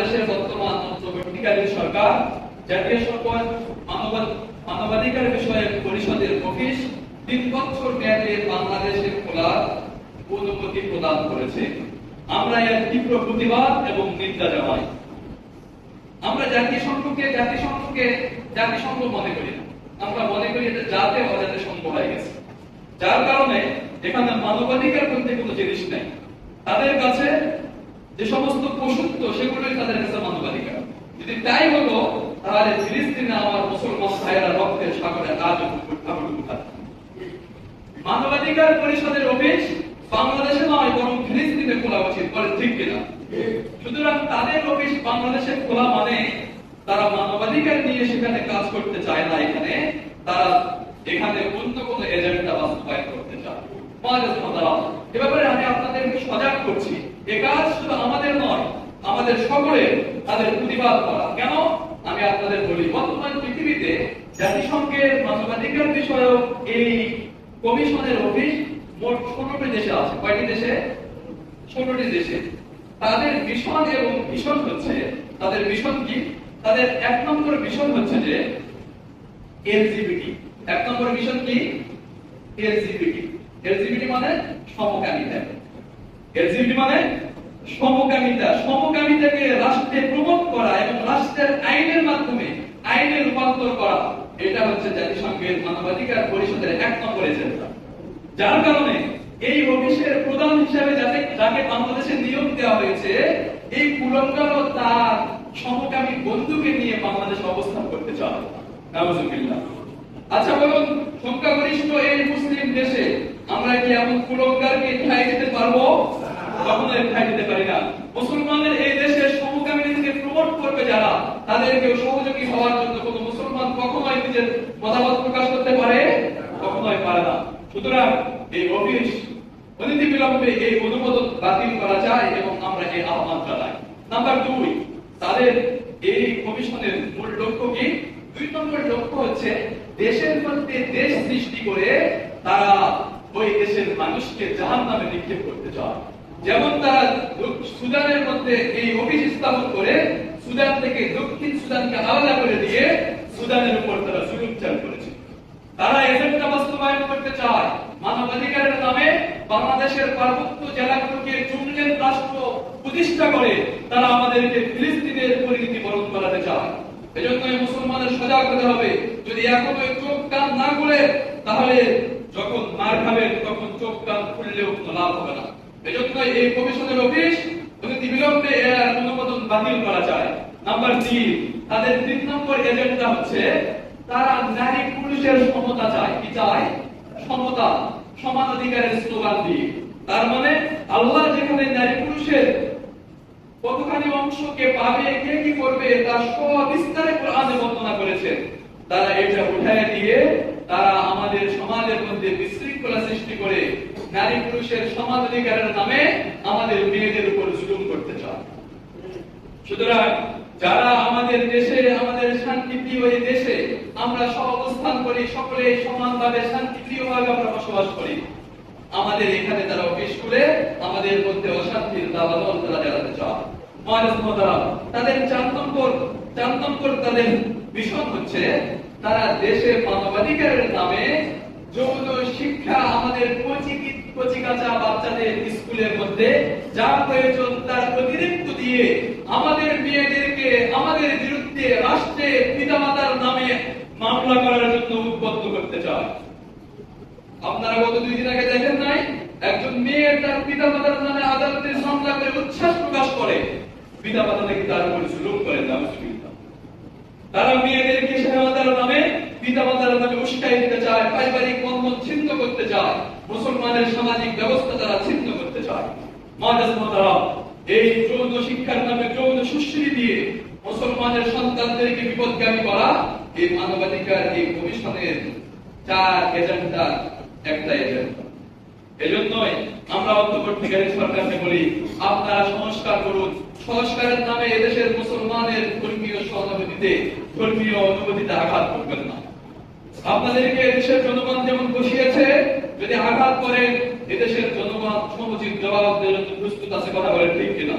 বাংলাদেশের বর্তমান অন্তর্বর্তীকালীন সরকার, জাতীয় মানবাধ- মানবাধিকার বিষয়ে পরিষদের অফিস তিন বছর মেয়াদে বাংলাদেশে খোলার অনুমতি প্রদান করেছে। আমরা এর তীব্র প্রতিবাদ এবং নিন্দা জানাই। আমরা জাতিসংঘকে জাতিসংঘকে জাতিসংঘ মনে করি। আমরা মনে করি এটা জাতে অজাতে সংঘ হয়ে গেছে। যার কারণে এখানে মানবাধিকার বলতে কোনো জিনিস নেই। তাদের কাছে যে সমস্ত পশুত্ব সেগুলোই তাদের কাছে মানবাধিকার। যদি তাই হলো, তাহলে ফিলিস্তিনে আমার মুসলমান ভাইয়েরা রক্তের সাগরে মানবাধিকার পরিষদের অফিস বাংলাদেশে নয়, বরং ফিলিস্তিনে খোলা উচিত, বলে ঠিক কিনা? সুতরাং তাদের অফিস বাংলাদেশে খোলা মানে তারা মানবাধিকার নিয়ে সেখানে কাজ করতে চায় না এখানে, তারা এখানে অন্য কোনো এজেন্ডা বাস্তবায়ন করতে চায়। এ ব্যাপারে আমি করছি। এ কাজ শুধু আমাদের নয়, আমাদের সকলের তাদের প্রতিবাদ করা। কেন? আমি আপনাদের বলি, বর্তমান পৃথিবীতে জাতিসংঘের মানবাধিকার বিষয়ক এই কমিশনের অফিস মোট ষোলোটি দেশে আছে। কয়টি দেশে? ষোলোটি দেশে। তাদের মিশন এবং মিশন হচ্ছে, তাদের মিশন কি? তাদের এক নম্বর মিশন হচ্ছে যে এলজিবিটি। এক নম্বর মিশন কি? এলজিবিটি। এলজিবিটি মানে সমকামিতা। মানে সমকামিতা। সমকামিতাকে রাষ্ট্রে প্রমোট করা এবং রাষ্ট্রের আইনের মাধ্যমে আইনে রূপান্তর করা। এটা হচ্ছে জাতিসংঘের মানবাধিকার পরিষদের এক নম্বর এজেন্ডা যার কারণে এই অফিসের প্রধান হিসাবে যাতে যাকে বাংলাদেশে নিয়োগ দেওয়া হয়েছে, এই তার সমকামী বন্ধুকে নিয়ে বাংলাদেশে অবস্থান করতে চায়। আচ্ছা বলুন, সংখ্যাগরিষ্ঠ এই মুসলিম দেশে আমরা কি এমন কুলঙ্গারকে ঠাই দিতে পারব? কখনো ঠাই দিতে পারি না। মুসলমানদের এই দেশে সমকামীদেরকে প্রমোট করবে যারা তাদেরকে সহযোগী হওয়ার জন্য কোন মুসলমান কখনোই নিজের মতামত প্রকাশ করতে পারে, কখনোই পারে না। সুতরাং এই অফিস অনীতি বিলম্বে এই অনুমোদন বাতিল করা যায় এবং আমরা এই আহ্বান জানাই। নাম্বার দুই, তাদের এই কমিশনের মূল লক্ষ্য কি? দুই নম্বর লক্ষ্য হচ্ছে দেশের মধ্যে দেশ সৃষ্টি করে তারা ওই দেশের মানুষকে জাহান নামে নিক্ষেপ করতে চায়। যেমন তারা সুদানের মধ্যে এই অফিস স্থাপন করে, সুদান থেকে দক্ষিণ সুদানকে আলাদা করে দিয়ে সুদানের উপর তারা জুলুম করেছে। তারা এজেন্ডা বাস্তবায়ন করতে চায়। মানবাধিকারের নামে বাংলাদেশের পার্বত্য জেলাগুলোকে জুমলেন রাষ্ট্র প্রতিষ্ঠা করে তারা আমাদেরকে ফিলিস্তিনের পরিণতি বরণ করাতে চায়। এজন্য মুসলমানের সজাগ হতে হবে। যদি এখনও চোখ কান না খুলে তাহলে যখন মার খাবেন, তখন চোখ কান খুললেও লাভ হবে না। এজন্য এই কমিশনের অফিস এর অনুমোদন বাতিল করা নাম্বার তিন, তাদের তিন নম্বর এজেন্ডা হচ্ছে তারা নারী পুরুষের সমতা চায়, কি চায়? সমতা সমান অধিকারের স্লোগান দিয়ে। তার মানে আল্লাহ যেখানে নারী পুরুষের কতখানি অংশকে পাবে, কে কি করবে তার সবিস্তারে কোরআনে বর্ণনা করেছেন তারা এটা উঠায় দিয়ে তারা আমাদের সমাজের মধ্যে বিশৃঙ্খলা সৃষ্টি করে নারী পুরুষের সমান অধিকারের নামে আমাদের মেয়েদের উপর জুলুম করতে চায়। সুতরাং যারা আমাদের দেশে, আমাদের শান্তিপ্রিয় এই দেশে, আমরা সহ অবস্থান করি, সকলে সমানভাবে শান্তিপ্রিয় ভাবে আমরা বসবাস করি। আমাদের এখানে তারা অফিস করে, আমাদের মধ্যে অশান্তির দাবানল তারা জ্বালাতে চায়। তাদের চার নম্বর তাদের মিশন হচ্ছে, তারা দেশে মানবাধিকারের নামে যৌন শিক্ষা আমাদের কচি কচিকাচা বাচ্চাদের স্কুলের মধ্যে যা প্রয়োজন তার অতিরিক্ত দিয়ে আমাদের মেয়েদেরকে আমাদের বিরুদ্ধে রাষ্ট্রে পিতামাতার নামে মামলা করার জন্য উদ্বুদ্ধ করতে চায় আপনারা গত দুই দিন আগে দেখেন নাই? একজন মেয়ে তার পিতা মাতার নামে আদালতে মামলা উচ্ছ্বাস প্রকাশ করে। পিতা মাতা নাকি তার উপরে জুলুম করেন, নাউজুবিল্লাহ। তারা মেয়েদেরকে স্বাধীনতার নামে পিতা মাতার নামে উস্কাই দিতে চায়, পারিবারিক চায়। মুসলমানের সামাজিক ব্যবস্থা তারা ছিন্ন করতে চায়। মোহতারাম, এই যৌন শিক্ষার নামে যৌন সুশ্রী দিয়ে মুসলমানের সন্তানদেরকে বিপদগামী করা এই মানবাধিকার এই কমিশনের চার এজেন্ডা একটা এজেন্ডা। এজন্যই আমরা অন্তর্বর্তীকারী সরকারকে বলি আপনারা সংস্কার করুন। সংস্কারের নামে এদেশের মুসলমানের ধর্মীয় সহানুভূতিতে ধর্মীয় অনুভূতিতে আঘাত করবেন না। আপনাদেরকে এদেশের জনগণ যেমন বসিয়েছে যদি আঘাত করে এদেশের জনগণ সমুচিত জবাব দেওয়ার প্রস্তুত আছে, কথা বলে ঠিক কিনা?